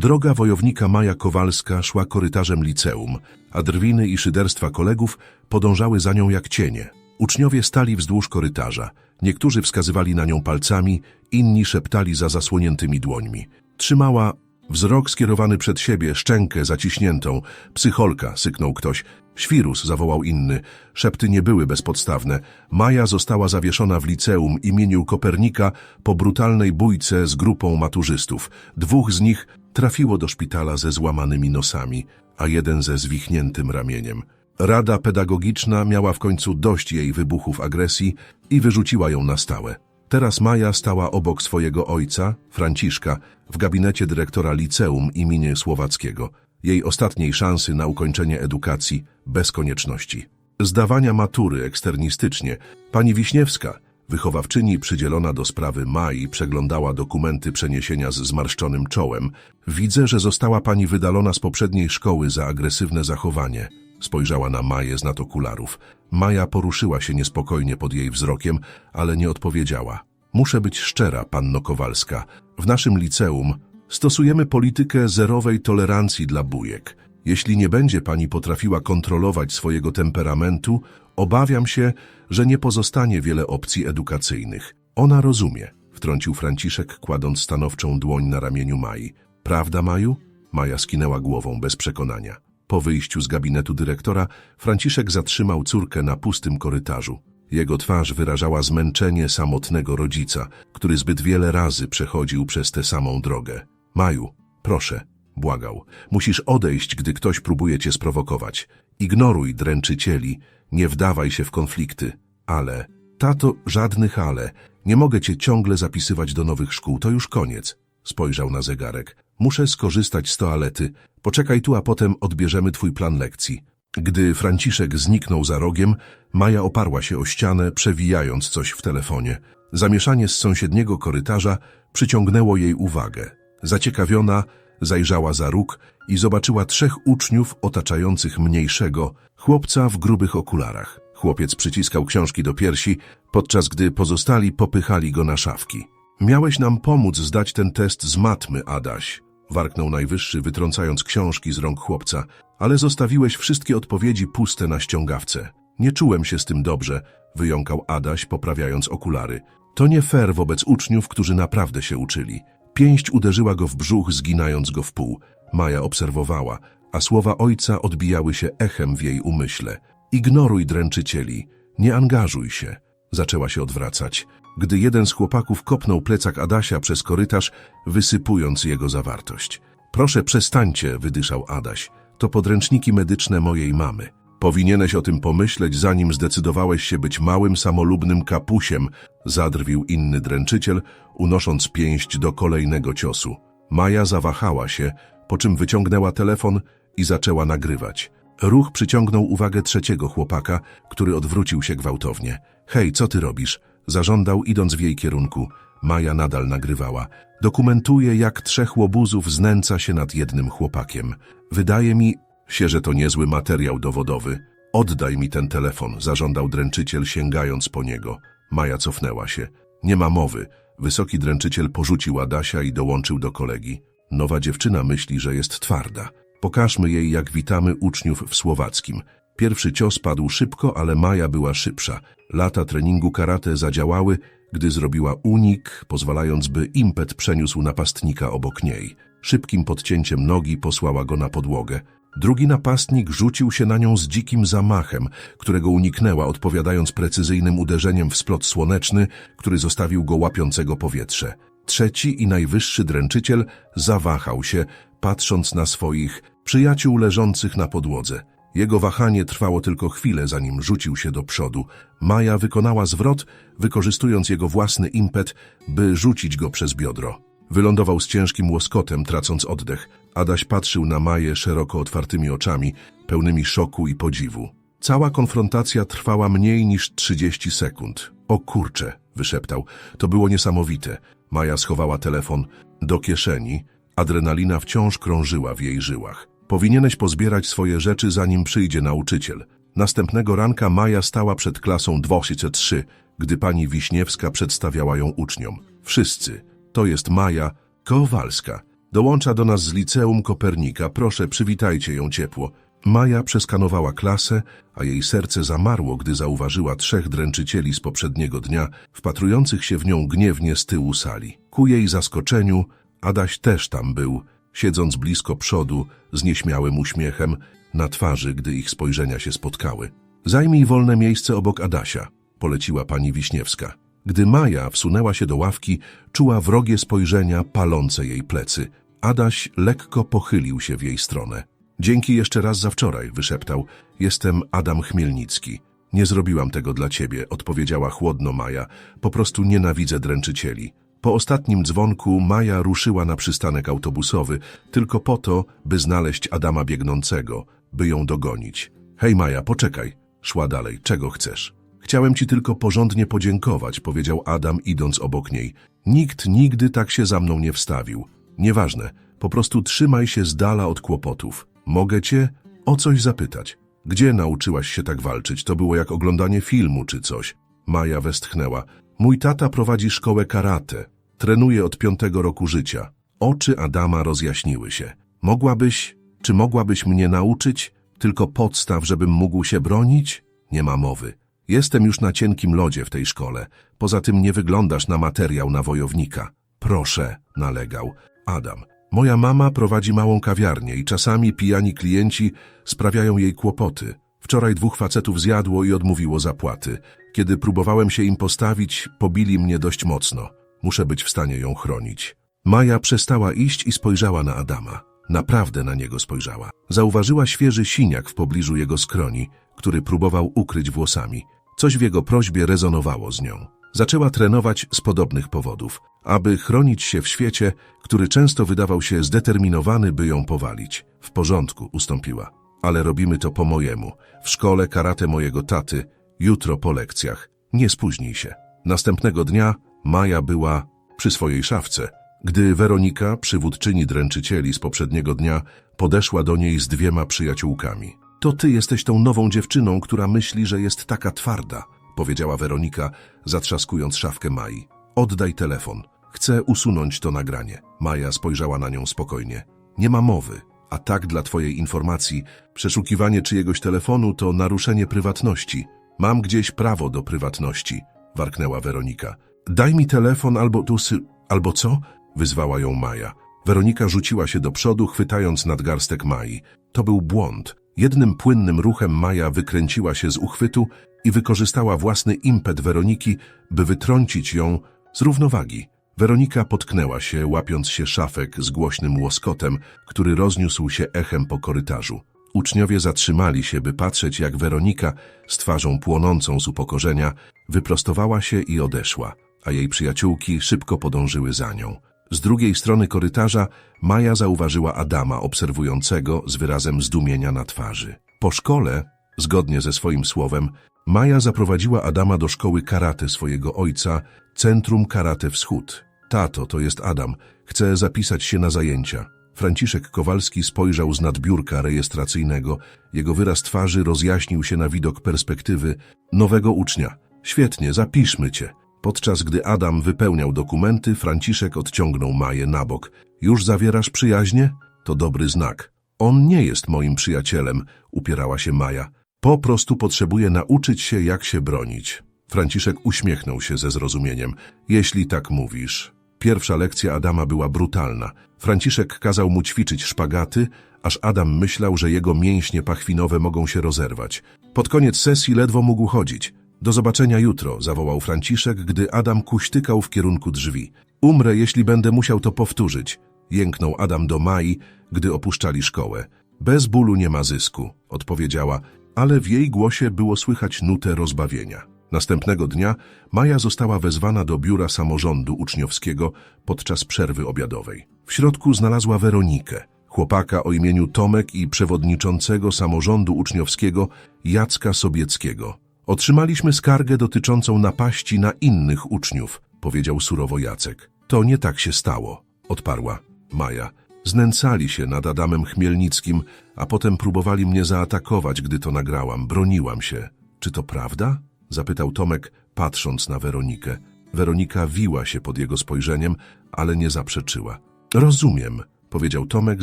Droga wojownika Maja Kowalska szła korytarzem liceum, a drwiny i szyderstwa kolegów podążały za nią jak cienie. Uczniowie stali wzdłuż korytarza. Niektórzy wskazywali na nią palcami, inni szeptali za zasłoniętymi dłońmi. Trzymała wzrok skierowany przed siebie, szczękę zaciśniętą. Psycholka, syknął ktoś. Świrus, zawołał inny. Szepty nie były bezpodstawne. Maja została zawieszona w liceum imieniu Kopernika po brutalnej bójce z grupą maturzystów. Dwóch z nich trafiło do szpitala ze złamanymi nosami, a jeden ze zwichniętym ramieniem. Rada pedagogiczna miała w końcu dość jej wybuchów agresji i wyrzuciła ją na stałe. Teraz Maja stała obok swojego ojca, Franciszka, w gabinecie dyrektora liceum imienia Słowackiego, jej ostatniej szansy na ukończenie edukacji bez konieczności. Zdawania matury eksternistycznie, pani Wiśniewska, wychowawczyni przydzielona do sprawy Mai, przeglądała dokumenty przeniesienia z zmarszczonym czołem. Widzę, że została pani wydalona z poprzedniej szkoły za agresywne zachowanie. Spojrzała na Maję z okularów. Maja poruszyła się niespokojnie pod jej wzrokiem, ale nie odpowiedziała. Muszę być szczera, panno Kowalska. W naszym liceum stosujemy politykę zerowej tolerancji dla bujek. Jeśli nie będzie pani potrafiła kontrolować swojego temperamentu, obawiam się, że nie pozostanie wiele opcji edukacyjnych. Ona rozumie, wtrącił Franciszek, kładąc stanowczą dłoń na ramieniu Mai. Prawda, Maju? Maja skinęła głową bez przekonania. Po wyjściu z gabinetu dyrektora, Franciszek zatrzymał córkę na pustym korytarzu. Jego twarz wyrażała zmęczenie samotnego rodzica, który zbyt wiele razy przechodził przez tę samą drogę. Maju, proszę, błagał, musisz odejść, gdy ktoś próbuje cię sprowokować. Ignoruj dręczycieli, nie wdawaj się w konflikty. Ale, tato, żadnych ale. Nie mogę cię ciągle zapisywać do nowych szkół, to już koniec. Spojrzał na zegarek. Muszę skorzystać z toalety. Poczekaj tu, a potem odbierzemy twój plan lekcji. Gdy Franciszek zniknął za rogiem, Maja oparła się o ścianę, przewijając coś w telefonie. Zamieszanie z sąsiedniego korytarza przyciągnęło jej uwagę. Zaciekawiona, zajrzała za róg i zobaczyła trzech uczniów otaczających mniejszego, chłopca w grubych okularach. Chłopiec przyciskał książki do piersi, podczas gdy pozostali popychali go na szafki. Miałeś nam pomóc zdać ten test z matmy, Adaś, warknął najwyższy, wytrącając książki z rąk chłopca, ale zostawiłeś wszystkie odpowiedzi puste na ściągawce. Nie czułem się z tym dobrze, wyjąkał Adaś, poprawiając okulary. To nie fair wobec uczniów, którzy naprawdę się uczyli. Pięść uderzyła go w brzuch, zginając go w pół. Maja obserwowała, a słowa ojca odbijały się echem w jej umyśle. Ignoruj dręczycieli, nie angażuj się. Zaczęła się odwracać, gdy jeden z chłopaków kopnął plecak Adasia przez korytarz, wysypując jego zawartość. Proszę przestańcie, wydyszał Adaś. To podręczniki medyczne mojej mamy. Powinieneś o tym pomyśleć, zanim zdecydowałeś się być małym, samolubnym kapusiem, zadrwił inny dręczyciel, unosząc pięść do kolejnego ciosu. Maja zawahała się, po czym wyciągnęła telefon i zaczęła nagrywać. Ruch przyciągnął uwagę trzeciego chłopaka, który odwrócił się gwałtownie. Hej, co ty robisz? Zażądał, idąc w jej kierunku. Maja nadal nagrywała. Dokumentuje, jak trzech łobuzów znęca się nad jednym chłopakiem. Wydaje mi się, że to niezły materiał dowodowy. Oddaj mi ten telefon, zażądał dręczyciel, sięgając po niego. Maja cofnęła się. Nie ma mowy. Wysoki dręczyciel porzucił Adasia i dołączył do kolegi. Nowa dziewczyna myśli, że jest twarda. Pokażmy jej, jak witamy uczniów w Słowackim. Pierwszy cios padł szybko, ale Maja była szybsza. Lata treningu karate zadziałały, gdy zrobiła unik, pozwalając, by impet przeniósł napastnika obok niej. Szybkim podcięciem nogi posłała go na podłogę. Drugi napastnik rzucił się na nią z dzikim zamachem, którego uniknęła, odpowiadając precyzyjnym uderzeniem w splot słoneczny, który zostawił go łapiącego powietrze. Trzeci i najwyższy dręczyciel zawahał się, patrząc na swoich przyjaciół leżących na podłodze. Jego wahanie trwało tylko chwilę, zanim rzucił się do przodu. Maja wykonała zwrot, wykorzystując jego własny impet, by rzucić go przez biodro. Wylądował z ciężkim łoskotem, tracąc oddech. Adaś patrzył na Maję szeroko otwartymi oczami, pełnymi szoku i podziwu. Cała konfrontacja trwała mniej niż 30 sekund. O kurcze, wyszeptał. To było niesamowite. Maja schowała telefon do kieszeni. Adrenalina wciąż krążyła w jej żyłach. Powinieneś pozbierać swoje rzeczy, zanim przyjdzie nauczyciel. Następnego ranka Maja stała przed klasą 23, gdy pani Wiśniewska przedstawiała ją uczniom. Wszyscy. To jest Maja Kowalska. Dołącza do nas z liceum Kopernika. Proszę, przywitajcie ją ciepło. Maja przeskanowała klasę, a jej serce zamarło, gdy zauważyła trzech dręczycieli z poprzedniego dnia, wpatrujących się w nią gniewnie z tyłu sali. Ku jej zaskoczeniu, Adaś też tam był, siedząc blisko przodu, z nieśmiałym uśmiechem na twarzy, gdy ich spojrzenia się spotkały. Zajmij wolne miejsce obok Adasia, poleciła pani Wiśniewska. Gdy Maja wsunęła się do ławki, czuła wrogie spojrzenia palące jej plecy. Adaś lekko pochylił się w jej stronę. Dzięki jeszcze raz za wczoraj, wyszeptał. Jestem Adam Chmielnicki. Nie zrobiłam tego dla ciebie, odpowiedziała chłodno Maja. Po prostu nienawidzę dręczycieli. Po ostatnim dzwonku Maja ruszyła na przystanek autobusowy, tylko po to, by znaleźć Adama biegnącego, by ją dogonić. Hej Maja, poczekaj. Szła dalej. Czego chcesz? Chciałem ci tylko porządnie podziękować, powiedział Adam, idąc obok niej. Nikt nigdy tak się za mną nie wstawił. Nieważne, po prostu trzymaj się z dala od kłopotów. Mogę cię o coś zapytać. Gdzie nauczyłaś się tak walczyć? To było jak oglądanie filmu czy coś. Maja westchnęła. Mój tata prowadzi szkołę karate. Trenuje od piątego roku życia. Oczy Adama rozjaśniły się. Mogłabyś, czy mogłabyś mnie nauczyć? Tylko podstaw, żebym mógł się bronić? Nie ma mowy. Jestem już na cienkim lodzie w tej szkole. Poza tym nie wyglądasz na materiał na wojownika. Proszę, nalegał. Adam. Moja mama prowadzi małą kawiarnię i czasami pijani klienci sprawiają jej kłopoty. Wczoraj dwóch facetów zjadło i odmówiło zapłaty. Kiedy próbowałem się im postawić, pobili mnie dość mocno. Muszę być w stanie ją chronić. Maja przestała iść i spojrzała na Adama. Naprawdę na niego spojrzała. Zauważyła świeży siniak w pobliżu jego skroni, który próbował ukryć włosami. Coś w jego prośbie rezonowało z nią. Zaczęła trenować z podobnych powodów, aby chronić się w świecie, który często wydawał się zdeterminowany, by ją powalić. W porządku, ustąpiła. Ale robimy to po mojemu. W szkole karate mojego taty, jutro po lekcjach. Nie spóźnij się. Następnego dnia Maja była przy swojej szafce, gdy Weronika, przywódczyni dręczycieli z poprzedniego dnia, podeszła do niej z dwiema przyjaciółkami. To ty jesteś tą nową dziewczyną, która myśli, że jest taka twarda, powiedziała Weronika, zatrzaskując szafkę Mai. Oddaj telefon. Chcę usunąć to nagranie. Maja spojrzała na nią spokojnie. Nie ma mowy. A tak dla twojej informacji, przeszukiwanie czyjegoś telefonu to naruszenie prywatności. Mam gdzieś prawo do prywatności, warknęła Weronika. Daj mi telefon albo tu sy... albo co? Wyzwała ją Maja. Weronika rzuciła się do przodu, chwytając nadgarstek Mai. To był błąd. Jednym płynnym ruchem Maja wykręciła się z uchwytu i wykorzystała własny impet Weroniki, by wytrącić ją z równowagi. Weronika potknęła się, łapiąc się szafek z głośnym łoskotem, który rozniósł się echem po korytarzu. Uczniowie zatrzymali się, by patrzeć, jak Weronika, z twarzą płonącą z upokorzenia, wyprostowała się i odeszła, a jej przyjaciółki szybko podążyły za nią. Z drugiej strony korytarza Maja zauważyła Adama obserwującego z wyrazem zdumienia na twarzy. Po szkole, zgodnie ze swoim słowem, Maja zaprowadziła Adama do szkoły karate swojego ojca, Centrum Karate Wschód. Tato, to jest Adam, chce zapisać się na zajęcia. Franciszek Kowalski spojrzał z nadbiórka rejestracyjnego. Jego wyraz twarzy rozjaśnił się na widok perspektywy nowego ucznia. Świetnie, zapiszmy cię. Podczas gdy Adam wypełniał dokumenty, Franciszek odciągnął Maję na bok. Już zawierasz przyjaźnie? To dobry znak. On nie jest moim przyjacielem, upierała się Maja. Po prostu potrzebuję nauczyć się, jak się bronić. Franciszek uśmiechnął się ze zrozumieniem. Jeśli tak mówisz. Pierwsza lekcja Adama była brutalna. Franciszek kazał mu ćwiczyć szpagaty, aż Adam myślał, że jego mięśnie pachwinowe mogą się rozerwać. Pod koniec sesji ledwo mógł chodzić. Do zobaczenia jutro, zawołał Franciszek, gdy Adam kuśtykał w kierunku drzwi. Umrę, jeśli będę musiał to powtórzyć. Jęknął Adam do Mai, gdy opuszczali szkołę. Bez bólu nie ma zysku, odpowiedziała, ale w jej głosie było słychać nutę rozbawienia. Następnego dnia Maja została wezwana do biura samorządu uczniowskiego podczas przerwy obiadowej. W środku znalazła Weronikę, chłopaka o imieniu Tomek i przewodniczącego samorządu uczniowskiego Jacka Sobieckiego. Otrzymaliśmy skargę dotyczącą napaści na innych uczniów, powiedział surowo Jacek. To nie tak się stało, odparła Maja. Znęcali się nad Adamem Chmielnickim, a potem próbowali mnie zaatakować, gdy to nagrałam. Broniłam się. Czy to prawda? Zapytał Tomek, patrząc na Weronikę. Weronika wiła się pod jego spojrzeniem, ale nie zaprzeczyła. Rozumiem, powiedział Tomek,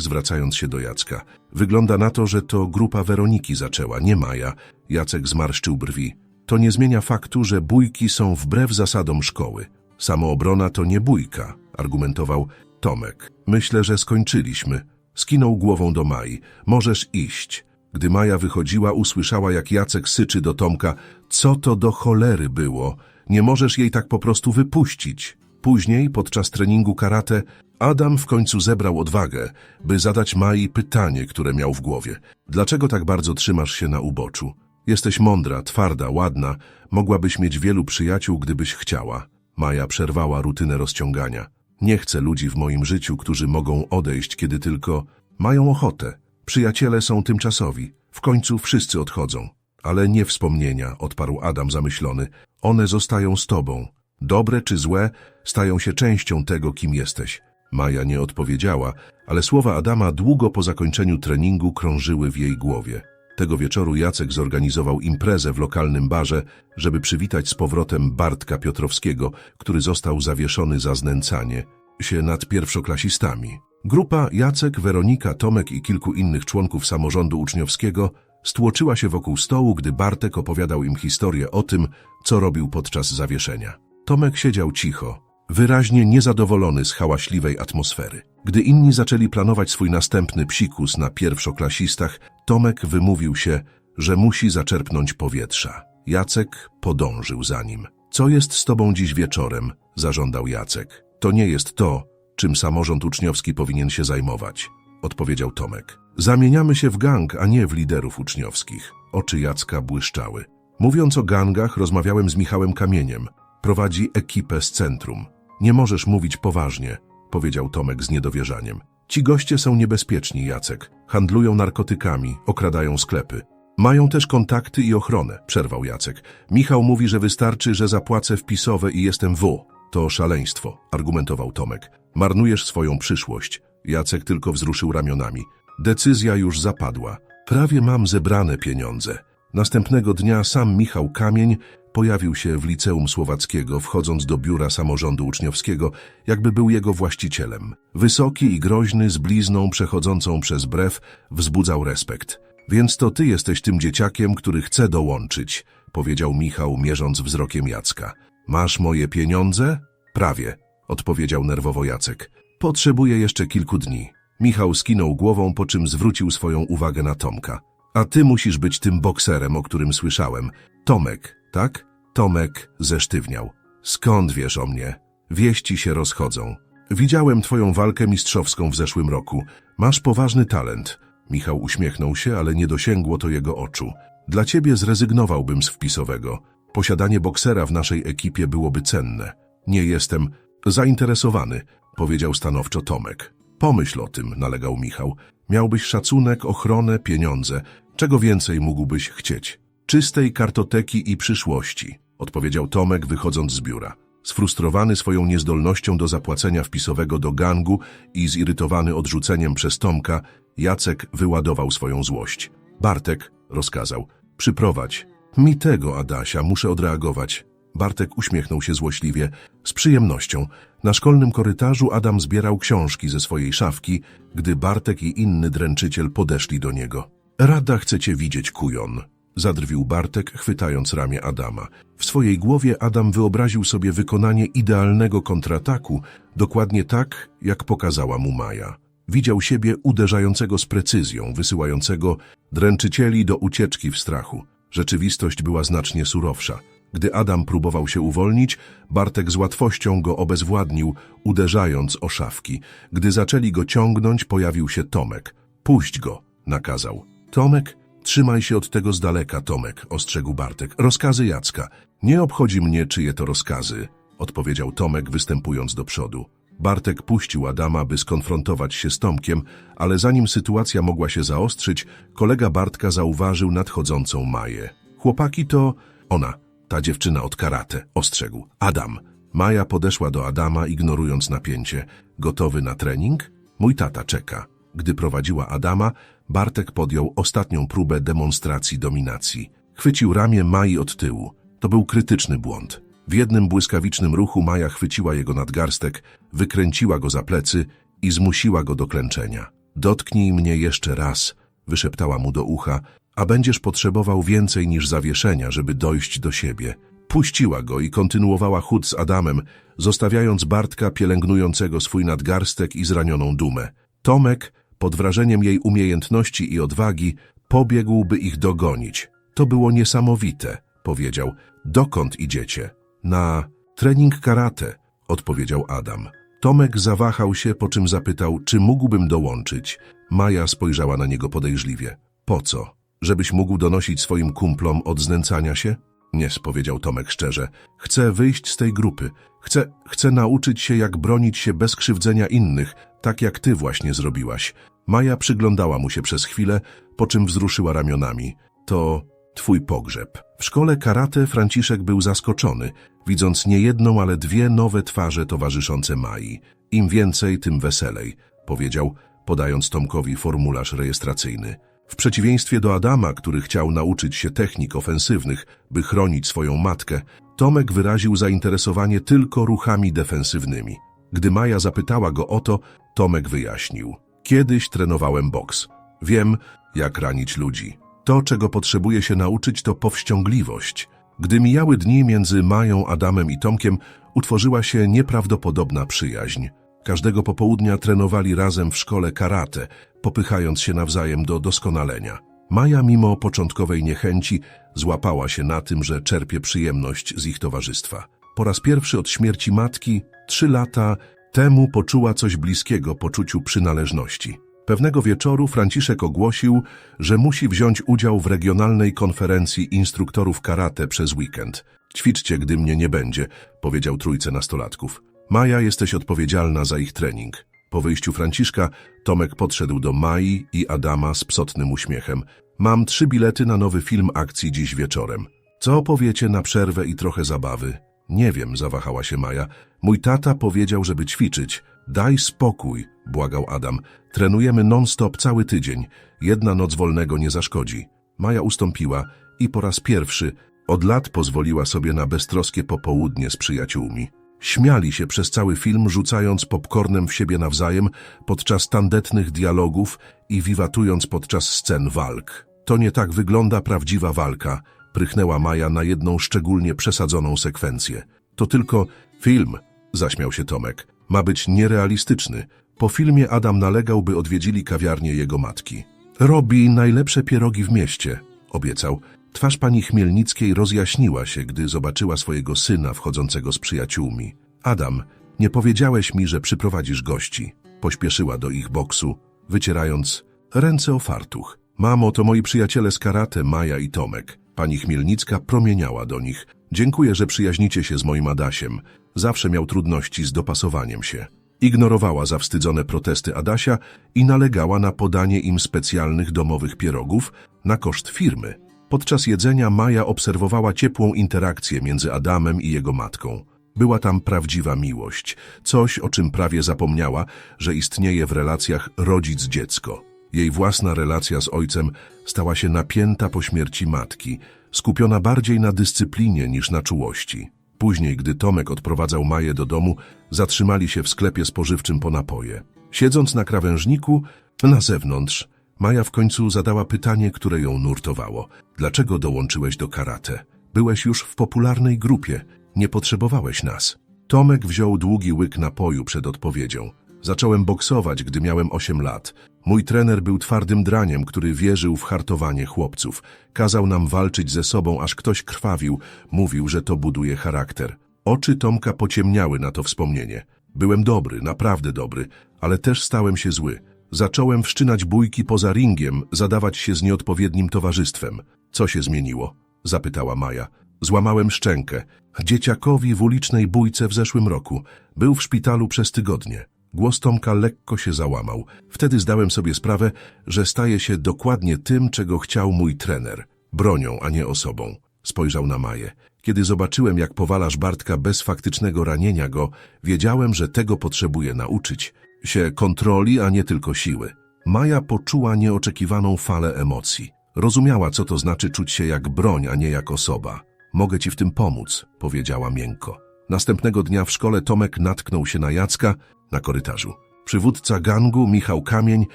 zwracając się do Jacka. Wygląda na to, że to grupa Weroniki zaczęła, nie Maja. Jacek zmarszczył brwi. To nie zmienia faktu, że bójki są wbrew zasadom szkoły. Samoobrona to nie bójka, argumentował Tomek. Myślę, że skończyliśmy. Skinął głową do Mai. Możesz iść. Gdy Maja wychodziła, usłyszała, jak Jacek syczy do Tomka. Co to do cholery było? Nie możesz jej tak po prostu wypuścić. Później, podczas treningu karate, Adam w końcu zebrał odwagę, by zadać Mai pytanie, które miał w głowie. Dlaczego tak bardzo trzymasz się na uboczu? Jesteś mądra, twarda, ładna. Mogłabyś mieć wielu przyjaciół, gdybyś chciała. Maja przerwała rutynę rozciągania. Nie chcę ludzi w moim życiu, którzy mogą odejść, kiedy tylko mają ochotę. Przyjaciele są tymczasowi. W końcu wszyscy odchodzą. Ale nie wspomnienia, odparł Adam zamyślony. One zostają z tobą. Dobre czy złe stają się częścią tego, kim jesteś. Maja nie odpowiedziała, ale słowa Adama długo po zakończeniu treningu krążyły w jej głowie. Tego wieczoru Jacek zorganizował imprezę w lokalnym barze, żeby przywitać z powrotem Bartka Piotrowskiego, który został zawieszony za znęcanie się nad pierwszoklasistami. Grupa Jacek, Weronika, Tomek i kilku innych członków samorządu uczniowskiego stłoczyła się wokół stołu, gdy Bartek opowiadał im historię o tym, co robił podczas zawieszenia. Tomek siedział cicho, wyraźnie niezadowolony z hałaśliwej atmosfery. Gdy inni zaczęli planować swój następny psikus na pierwszoklasistach, Tomek wymówił się, że musi zaczerpnąć powietrza. Jacek podążył za nim. Co jest z tobą dziś wieczorem? zażądał Jacek. To nie jest to, czym samorząd uczniowski powinien się zajmować, odpowiedział Tomek. Zamieniamy się w gang, a nie w liderów uczniowskich. Oczy Jacka błyszczały. Mówiąc o gangach, rozmawiałem z Michałem Kamieniem. Prowadzi ekipę z centrum. Nie możesz mówić poważnie, powiedział Tomek z niedowierzaniem. Ci goście są niebezpieczni, Jacek. Handlują narkotykami, okradają sklepy. Mają też kontakty i ochronę, przerwał Jacek. Michał mówi, że wystarczy, że zapłacę wpisowe i jestem w. To szaleństwo, argumentował Tomek. Marnujesz swoją przyszłość. Jacek tylko wzruszył ramionami. Decyzja już zapadła. Prawie mam zebrane pieniądze. Następnego dnia sam Michał Kamień pojawił się w liceum słowackiego, wchodząc do biura samorządu uczniowskiego, jakby był jego właścicielem. Wysoki i groźny, z blizną przechodzącą przez brew, wzbudzał respekt. Więc to ty jesteś tym dzieciakiem, który chce dołączyć, powiedział Michał, mierząc wzrokiem Jacka. Masz moje pieniądze? Prawie, odpowiedział nerwowo Jacek. Potrzebuję jeszcze kilku dni. Michał skinął głową, po czym zwrócił swoją uwagę na Tomka. A ty musisz być tym bokserem, o którym słyszałem. Tomek, tak? Tomek zesztywniał. Skąd wiesz o mnie? Wieści się rozchodzą. Widziałem twoją walkę mistrzowską w zeszłym roku. Masz poważny talent. Michał uśmiechnął się, ale nie dosięgło to jego oczu. Dla ciebie zrezygnowałbym z wpisowego. Posiadanie boksera w naszej ekipie byłoby cenne. Nie jestem zainteresowany, powiedział stanowczo Tomek. Pomyśl o tym, nalegał Michał. Miałbyś szacunek, ochronę, pieniądze. Czego więcej mógłbyś chcieć? Czystej kartoteki i przyszłości, odpowiedział Tomek, wychodząc z biura. Sfrustrowany swoją niezdolnością do zapłacenia wpisowego do gangu i zirytowany odrzuceniem przez Tomka, Jacek wyładował swoją złość. Bartek rozkazał, przyprowadź. Mi tego, Adasia, muszę odreagować. Bartek uśmiechnął się złośliwie, z przyjemnością. Na szkolnym korytarzu Adam zbierał książki ze swojej szafki, gdy Bartek i inny dręczyciel podeszli do niego. Rada chce cię widzieć, kujon, zadrwił Bartek, chwytając ramię Adama. W swojej głowie Adam wyobraził sobie wykonanie idealnego kontrataku, dokładnie tak, jak pokazała mu Maja. Widział siebie uderzającego z precyzją, wysyłającego dręczycieli do ucieczki w strachu. Rzeczywistość była znacznie surowsza. Gdy Adam próbował się uwolnić, Bartek z łatwością go obezwładnił, uderzając o szafki. Gdy zaczęli go ciągnąć, pojawił się Tomek. Puść go, nakazał. Tomek? Trzymaj się od tego z daleka, Tomek, ostrzegł Bartek. Rozkazy Jacka. Nie obchodzi mnie, czyje to rozkazy, odpowiedział Tomek, występując do przodu. Bartek puścił Adama, by skonfrontować się z Tomkiem, ale zanim sytuacja mogła się zaostrzyć, kolega Bartka zauważył nadchodzącą Maję. Chłopaki to... ona, ta dziewczyna od karate, ostrzegł. Adam. Maja podeszła do Adama, ignorując napięcie. Gotowy na trening? Mój tata czeka. Gdy prowadziła Adama, Bartek podjął ostatnią próbę demonstracji dominacji. Chwycił ramię Mai od tyłu. To był krytyczny błąd. W jednym błyskawicznym ruchu Maja chwyciła jego nadgarstek, wykręciła go za plecy i zmusiła go do klęczenia. Dotknij mnie jeszcze raz, wyszeptała mu do ucha, a będziesz potrzebował więcej niż zawieszenia, żeby dojść do siebie. Puściła go i kontynuowała chód z Adamem, zostawiając Bartka pielęgnującego swój nadgarstek i zranioną dumę. Tomek, pod wrażeniem jej umiejętności i odwagi, pobiegł, by ich dogonić. To było niesamowite, powiedział. Dokąd idziecie? Na trening karate, odpowiedział Adam. Tomek zawahał się, po czym zapytał, czy mógłbym dołączyć. Maja spojrzała na niego podejrzliwie. Po co? Żebyś mógł donosić swoim kumplom od znęcania się? Nie, powiedział Tomek szczerze. Chcę wyjść z tej grupy. Chcę, chcę nauczyć się, jak bronić się bez krzywdzenia innych, tak jak ty właśnie zrobiłaś. Maja przyglądała mu się przez chwilę, po czym wzruszyła ramionami. To twój pogrzeb. W szkole karate Franciszek był zaskoczony, widząc nie jedną, ale dwie nowe twarze towarzyszące Mai. Im więcej, tym weselej, powiedział, podając Tomkowi formularz rejestracyjny. W przeciwieństwie do Adama, który chciał nauczyć się technik ofensywnych, by chronić swoją matkę, Tomek wyraził zainteresowanie tylko ruchami defensywnymi. Gdy Maja zapytała go o to, Tomek wyjaśnił. Kiedyś trenowałem boks. Wiem, jak ranić ludzi. To, czego potrzebuję się nauczyć, to powściągliwość. Gdy mijały dni między Mają, Adamem i Tomkiem, utworzyła się nieprawdopodobna przyjaźń. Każdego popołudnia trenowali razem w szkole karate, popychając się nawzajem do doskonalenia. Maja, mimo początkowej niechęci, złapała się na tym, że czerpie przyjemność z ich towarzystwa. Po raz pierwszy od śmierci matki, trzy lata temu poczuła coś bliskiego poczuciu przynależności. Pewnego wieczoru Franciszek ogłosił, że musi wziąć udział w regionalnej konferencji instruktorów karate przez weekend. Ćwiczcie, gdy mnie nie będzie, powiedział trójce nastolatków. Maja, jesteś odpowiedzialna za ich trening. Po wyjściu Franciszka, Tomek podszedł do Mai i Adama z psotnym uśmiechem. Mam trzy bilety na nowy film akcji dziś wieczorem. Co powiecie na przerwę i trochę zabawy? Nie wiem, zawahała się Maja. Mój tata powiedział, żeby ćwiczyć. Daj spokój, błagał Adam. Trenujemy non-stop cały tydzień. Jedna noc wolnego nie zaszkodzi. Maja ustąpiła i po raz pierwszy od lat pozwoliła sobie na beztroskie popołudnie z przyjaciółmi. Śmiali się przez cały film, rzucając popcornem w siebie nawzajem podczas tandetnych dialogów i wiwatując podczas scen walk. To nie tak wygląda prawdziwa walka, prychnęła Maja na jedną szczególnie przesadzoną sekwencję. To tylko film, zaśmiał się Tomek. Ma być nierealistyczny. Po filmie Adam nalegał, by odwiedzili kawiarnię jego matki. Robi najlepsze pierogi w mieście, obiecał. Twarz pani Chmielnickiej rozjaśniła się, gdy zobaczyła swojego syna wchodzącego z przyjaciółmi. Adam, nie powiedziałeś mi, że przyprowadzisz gości. Pośpieszyła do ich boksu, wycierając ręce o fartuch. Mamo, to moi przyjaciele z karate, Maja i Tomek. Pani Chmielnicka promieniała do nich. Dziękuję, że przyjaźnicie się z moim Adasiem. Zawsze miał trudności z dopasowaniem się. Ignorowała zawstydzone protesty Adasia i nalegała na podanie im specjalnych domowych pierogów na koszt firmy. Podczas jedzenia Maja obserwowała ciepłą interakcję między Adamem i jego matką. Była tam prawdziwa miłość, coś o czym prawie zapomniała, że istnieje w relacjach rodzic-dziecko. Jej własna relacja z ojcem stała się napięta po śmierci matki, skupiona bardziej na dyscyplinie niż na czułości. Później, gdy Tomek odprowadzał Maję do domu, zatrzymali się w sklepie spożywczym po napoje. Siedząc na krawężniku, na zewnątrz, Maja w końcu zadała pytanie, które ją nurtowało. Dlaczego dołączyłeś do karate? Byłeś już w popularnej grupie. Nie potrzebowałeś nas. Tomek wziął długi łyk napoju przed odpowiedzią. Zacząłem boksować, gdy miałem 8 lat. Mój trener był twardym draniem, który wierzył w hartowanie chłopców. Kazał nam walczyć ze sobą, aż ktoś krwawił. Mówił, że to buduje charakter. Oczy Tomka pociemniały na to wspomnienie. Byłem dobry, naprawdę dobry, ale też stałem się zły. Zacząłem wszczynać bójki poza ringiem, zadawać się z nieodpowiednim towarzystwem. Co się zmieniło? Zapytała Maja. Złamałem szczękę. Dzieciakowi w ulicznej bójce w zeszłym roku. Był w szpitalu przez tygodnie. Głos Tomka lekko się załamał. Wtedy zdałem sobie sprawę, że staje się dokładnie tym, czego chciał mój trener. Bronią, a nie osobą. Spojrzał na Maję. Kiedy zobaczyłem, jak powalasz Bartka bez faktycznego ranienia go, wiedziałem, że tego potrzebuję nauczyć się kontroli, a nie tylko siły. Maja poczuła nieoczekiwaną falę emocji. Rozumiała, co to znaczy czuć się jak broń, a nie jak osoba. Mogę ci w tym pomóc, powiedziała miękko. Następnego dnia w szkole Tomek natknął się na Jacka na korytarzu. Przywódca gangu, Michał Kamień,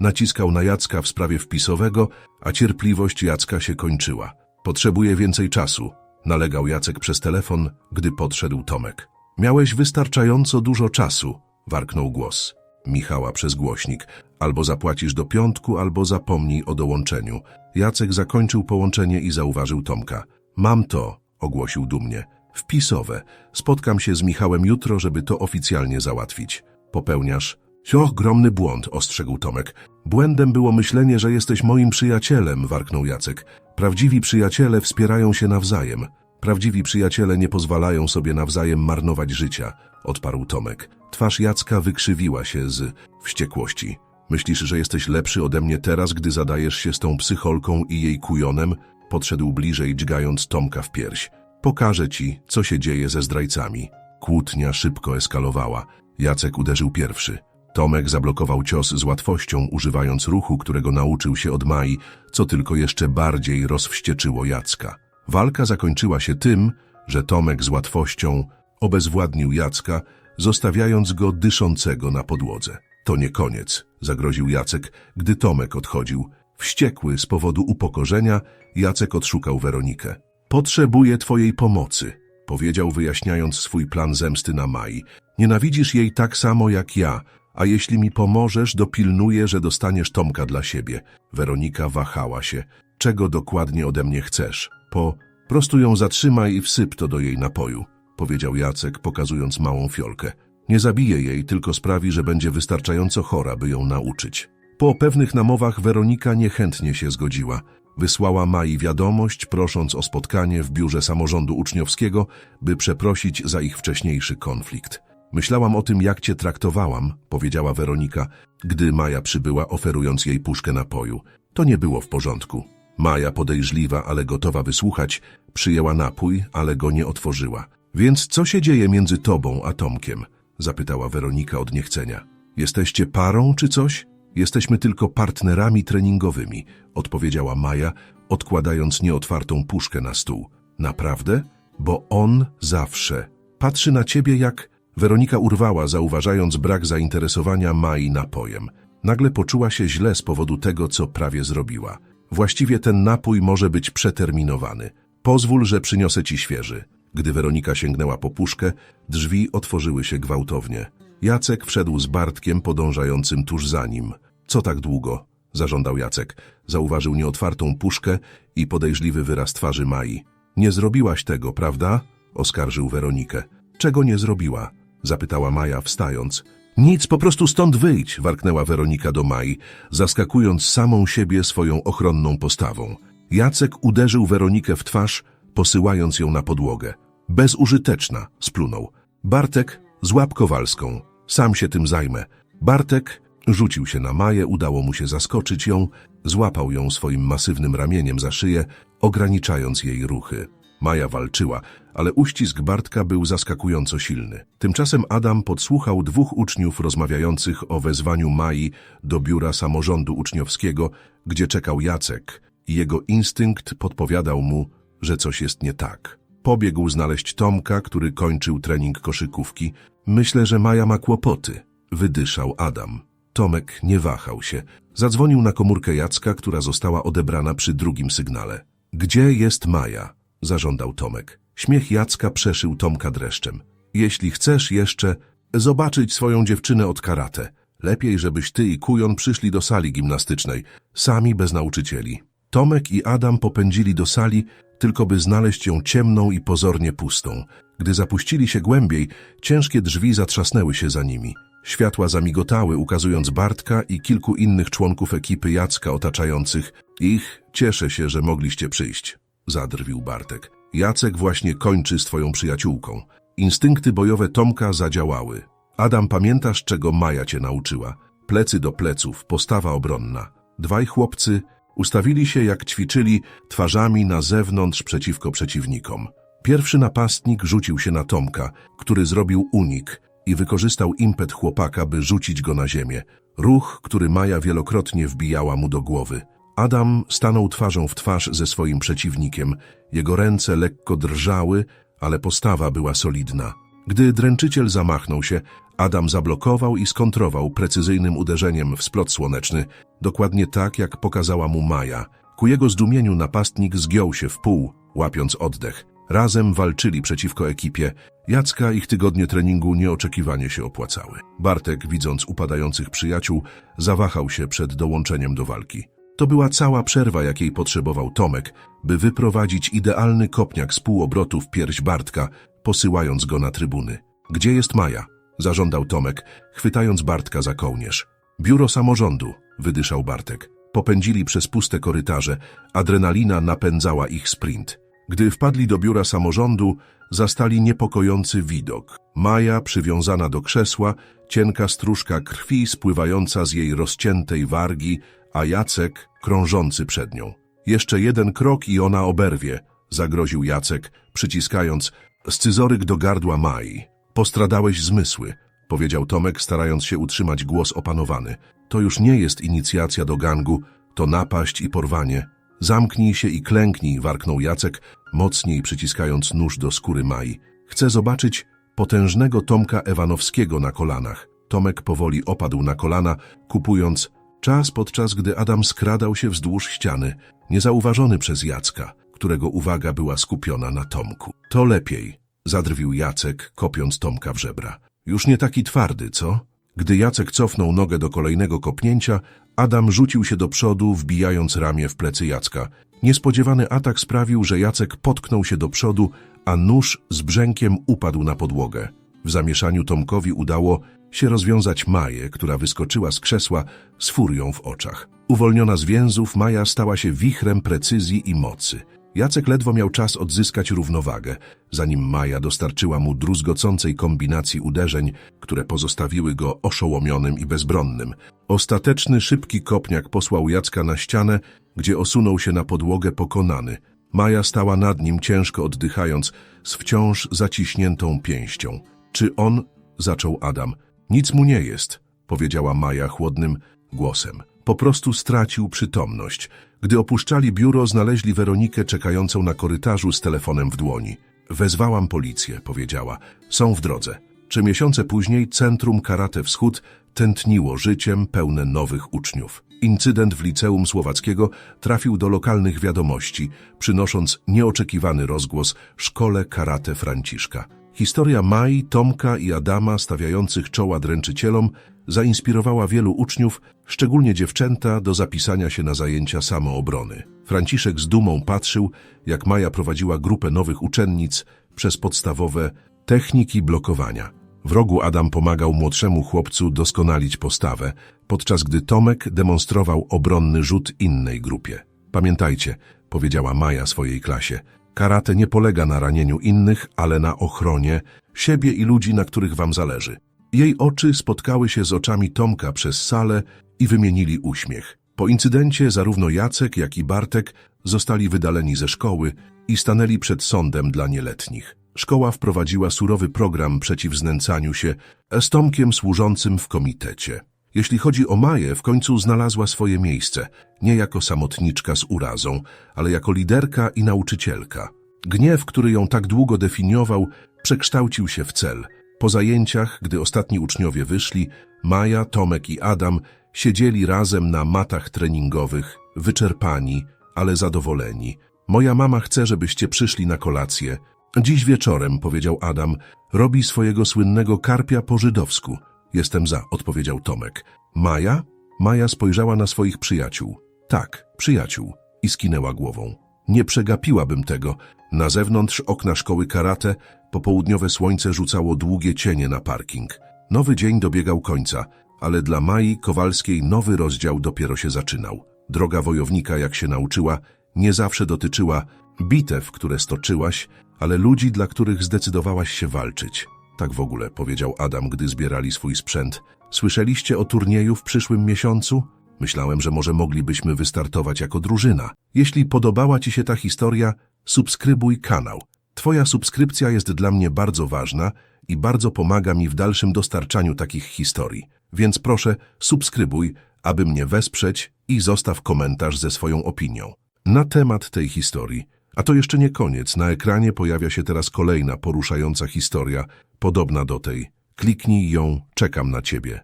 naciskał na Jacka w sprawie wpisowego, a cierpliwość Jacka się kończyła. Potrzebuje więcej czasu, nalegał Jacek przez telefon, gdy podszedł Tomek. Miałeś wystarczająco dużo czasu, warknął głos. Michała przez głośnik. Albo zapłacisz do piątku, albo zapomnij o dołączeniu. Jacek zakończył połączenie i zauważył Tomka. Mam to, ogłosił dumnie. Wpisowe. Spotkam się z Michałem jutro, żeby to oficjalnie załatwić. Popełniasz. Ogromny błąd, ostrzegł Tomek. Błędem było myślenie, że jesteś moim przyjacielem, warknął Jacek. Prawdziwi przyjaciele wspierają się nawzajem. Prawdziwi przyjaciele nie pozwalają sobie nawzajem marnować życia, odparł Tomek. Twarz Jacka wykrzywiła się z wściekłości. Myślisz, że jesteś lepszy ode mnie teraz, gdy zadajesz się z tą psycholką i jej kujonem? Podszedł bliżej, dźgając Tomka w pierś. Pokażę ci, co się dzieje ze zdrajcami. Kłótnia szybko eskalowała. Jacek uderzył pierwszy. Tomek zablokował cios z łatwością, używając ruchu, którego nauczył się od Mai, co tylko jeszcze bardziej rozwścieczyło Jacka. Walka zakończyła się tym, że Tomek z łatwością obezwładnił Jacka, zostawiając go dyszącego na podłodze. To nie koniec, zagroził Jacek, gdy Tomek odchodził. Wściekły z powodu upokorzenia, Jacek odszukał Weronikę. Potrzebuję twojej pomocy, powiedział wyjaśniając swój plan zemsty na Mai. Nienawidzisz jej tak samo jak ja, a jeśli mi pomożesz, dopilnuję, że dostaniesz Tomka dla siebie. Weronika wahała się. Czego dokładnie ode mnie chcesz? Po prostu ją zatrzymaj i wsyp to do jej napoju, powiedział Jacek, pokazując małą fiolkę. Nie zabije jej, tylko sprawi, że będzie wystarczająco chora, by ją nauczyć. Po pewnych namowach Weronika niechętnie się zgodziła. Wysłała Mai wiadomość, prosząc o spotkanie w biurze samorządu uczniowskiego, by przeprosić za ich wcześniejszy konflikt. Myślałam o tym, jak cię traktowałam, powiedziała Weronika, gdy Maja przybyła, oferując jej puszkę napoju. To nie było w porządku. Maja, podejrzliwa, ale gotowa wysłuchać, przyjęła napój, ale go nie otworzyła. Więc co się dzieje między tobą a Tomkiem? zapytała Weronika od niechcenia. Jesteście parą czy coś? Jesteśmy tylko partnerami treningowymi, odpowiedziała Maja, odkładając nieotwartą puszkę na stół. Naprawdę? Bo on zawsze patrzy na ciebie jak... Weronika urwała, zauważając brak zainteresowania Mai napojem. Nagle poczuła się źle z powodu tego, co prawie zrobiła. Właściwie ten napój może być przeterminowany. Pozwól, że przyniosę ci świeży. Gdy Weronika sięgnęła po puszkę, drzwi otworzyły się gwałtownie. Jacek wszedł z Bartkiem podążającym tuż za nim. Co tak długo? zażądał Jacek. Zauważył nieotwartą puszkę i podejrzliwy wyraz twarzy Mai. Nie zrobiłaś tego, prawda? oskarżył Weronikę. Czego nie zrobiła? zapytała Maja, wstając. Nic, po prostu stąd wyjdź, warknęła Weronika do Mai, zaskakując samą siebie swoją ochronną postawą. Jacek uderzył Weronikę w twarz, posyłając ją na podłogę. Bezużyteczna, splunął. Bartek, złap Kowalską. Sam się tym zajmę. Bartek rzucił się na Maję, udało mu się zaskoczyć ją, złapał ją swoim masywnym ramieniem za szyję, ograniczając jej ruchy. Maja walczyła, ale uścisk Bartka był zaskakująco silny. Tymczasem Adam podsłuchał dwóch uczniów rozmawiających o wezwaniu Mai do biura samorządu uczniowskiego, gdzie czekał Jacek i jego instynkt podpowiadał mu, że coś jest nie tak. Pobiegł znaleźć Tomka, który kończył trening koszykówki. Myślę, że Maja ma kłopoty. Wydyszał Adam. Tomek nie wahał się. Zadzwonił na komórkę Jacka, która została odebrana przy drugim sygnale. Gdzie jest Maja? Zażądał Tomek. Śmiech Jacka przeszył Tomka dreszczem. Jeśli chcesz jeszcze zobaczyć swoją dziewczynę od karate, lepiej, żebyś ty i Kujon przyszli do sali gimnastycznej, sami bez nauczycieli. Tomek i Adam popędzili do sali, tylko by znaleźć ją ciemną i pozornie pustą. Gdy zapuścili się głębiej, ciężkie drzwi zatrzasnęły się za nimi. Światła zamigotały, ukazując Bartka i kilku innych członków ekipy Jacka otaczających ich. Cieszę się, że mogliście przyjść, zadrwił Bartek. Jacek właśnie kończy z twoją przyjaciółką. Instynkty bojowe Tomka zadziałały. Adam, pamiętasz, czego Maja cię nauczyła? Plecy do pleców, postawa obronna. Dwaj chłopcy ustawili się, jak ćwiczyli, twarzami na zewnątrz przeciwko przeciwnikom. Pierwszy napastnik rzucił się na Tomka, który zrobił unik i wykorzystał impet chłopaka, by rzucić go na ziemię. Ruch, który Maja wielokrotnie wbijała mu do głowy. Adam stanął twarzą w twarz ze swoim przeciwnikiem. Jego ręce lekko drżały, ale postawa była solidna. Gdy dręczyciel zamachnął się, Adam zablokował i skontrował precyzyjnym uderzeniem w splot słoneczny, dokładnie tak, jak pokazała mu Maja. Ku jego zdumieniu napastnik zgiął się w pół, łapiąc oddech. Razem walczyli przeciwko ekipie. Jacka ich tygodnie treningu nieoczekiwanie się opłacały. Bartek, widząc upadających przyjaciół, zawahał się przed dołączeniem do walki. To była cała przerwa, jakiej potrzebował Tomek, by wyprowadzić idealny kopniak z półobrotu w pierś Bartka, posyłając go na trybuny. Gdzie jest Maja? Zażądał Tomek, chwytając Bartka za kołnierz. Biuro samorządu, wydyszał Bartek. Popędzili przez puste korytarze, adrenalina napędzała ich sprint. Gdy wpadli do biura samorządu, zastali niepokojący widok. Maja przywiązana do krzesła, cienka stróżka krwi spływająca z jej rozciętej wargi, a Jacek krążący przed nią. Jeszcze jeden krok i ona oberwie, zagroził Jacek, przyciskając scyzoryk do gardła Mai. Postradałeś zmysły, powiedział Tomek, starając się utrzymać głos opanowany. To już nie jest inicjacja do gangu, to napaść i porwanie. Zamknij się i klęknij, warknął Jacek, mocniej przyciskając nóż do skóry Mai. Chcę zobaczyć potężnego Tomka Ewanowskiego na kolanach. Tomek powoli opadł na kolana, kupując czas podczas gdy Adam skradał się wzdłuż ściany, niezauważony przez Jacka, którego uwaga była skupiona na Tomku. To lepiej, zadrwił Jacek, kopiąc Tomka w żebra. Już nie taki twardy, co? Gdy Jacek cofnął nogę do kolejnego kopnięcia, Adam rzucił się do przodu, wbijając ramię w plecy Jacka. Niespodziewany atak sprawił, że Jacek potknął się do przodu, a nóż z brzękiem upadł na podłogę. W zamieszaniu Tomkowi udało się rozwiązać Maję, która wyskoczyła z krzesła z furią w oczach. Uwolniona z więzów, Maja stała się wichrem precyzji i mocy. Jacek ledwo miał czas odzyskać równowagę, zanim Maja dostarczyła mu druzgocącej kombinacji uderzeń, które pozostawiły go oszołomionym i bezbronnym. Ostateczny, szybki kopniak posłał Jacka na ścianę, gdzie osunął się na podłogę pokonany. Maja stała nad nim, ciężko oddychając, z wciąż zaciśniętą pięścią. Czy on? zaczął Adam. Nic mu nie jest, powiedziała Maja chłodnym głosem. Po prostu stracił przytomność. Gdy opuszczali biuro, znaleźli Weronikę czekającą na korytarzu z telefonem w dłoni. Wezwałam policję, powiedziała. Są w drodze. Trzy miesiące później Centrum Karate Wschód tętniło życiem pełne nowych uczniów. Incydent w liceum słowackiego trafił do lokalnych wiadomości, przynosząc nieoczekiwany rozgłos szkole karate Franciszka. Historia Mai, Tomka i Adama stawiających czoła dręczycielom zainspirowała wielu uczniów, szczególnie dziewczęta, do zapisania się na zajęcia samoobrony. Franciszek z dumą patrzył, jak Maja prowadziła grupę nowych uczennic przez podstawowe techniki blokowania. W rogu Adam pomagał młodszemu chłopcu doskonalić postawę, podczas gdy Tomek demonstrował obronny rzut innej grupie. Pamiętajcie, powiedziała Maja swojej klasie, karate nie polega na ranieniu innych, ale na ochronie siebie i ludzi, na których wam zależy. Jej oczy spotkały się z oczami Tomka przez salę i wymienili uśmiech. Po incydencie zarówno Jacek, jak i Bartek zostali wydaleni ze szkoły i stanęli przed sądem dla nieletnich. Szkoła wprowadziła surowy program przeciw znęcaniu się z Tomkiem służącym w komitecie. Jeśli chodzi o Maję, w końcu znalazła swoje miejsce, nie jako samotniczka z urazą, ale jako liderka i nauczycielka. Gniew, który ją tak długo definiował, przekształcił się w cel. Po zajęciach, gdy ostatni uczniowie wyszli, Maja, Tomek i Adam siedzieli razem na matach treningowych, wyczerpani, ale zadowoleni. Moja mama chce, żebyście przyszli na kolację. Dziś wieczorem, powiedział Adam, robi swojego słynnego karpia po żydowsku. Jestem za, odpowiedział Tomek. Maja? Maja spojrzała na swoich przyjaciół. Tak, przyjaciół. I skinęła głową. Nie przegapiłabym tego. Na zewnątrz okna szkoły karate popołudniowe słońce rzucało długie cienie na parking. Nowy dzień dobiegał końca, ale dla Mai Kowalskiej nowy rozdział dopiero się zaczynał. Droga wojownika, jak się nauczyła, nie zawsze dotyczyła bitew, które stoczyłaś, ale ludzi, dla których zdecydowałaś się walczyć. Tak w ogóle, powiedział Adam, gdy zbierali swój sprzęt. Słyszeliście o turnieju w przyszłym miesiącu? Myślałem, że może moglibyśmy wystartować jako drużyna. Jeśli podobała Ci się ta historia, subskrybuj kanał. Twoja subskrypcja jest dla mnie bardzo ważna i bardzo pomaga mi w dalszym dostarczaniu takich historii. Więc proszę, subskrybuj, aby mnie wesprzeć i zostaw komentarz ze swoją opinią. Na temat tej historii. A to jeszcze nie koniec. Na ekranie pojawia się teraz kolejna poruszająca historia, podobna do tej. Kliknij ją, czekam na ciebie.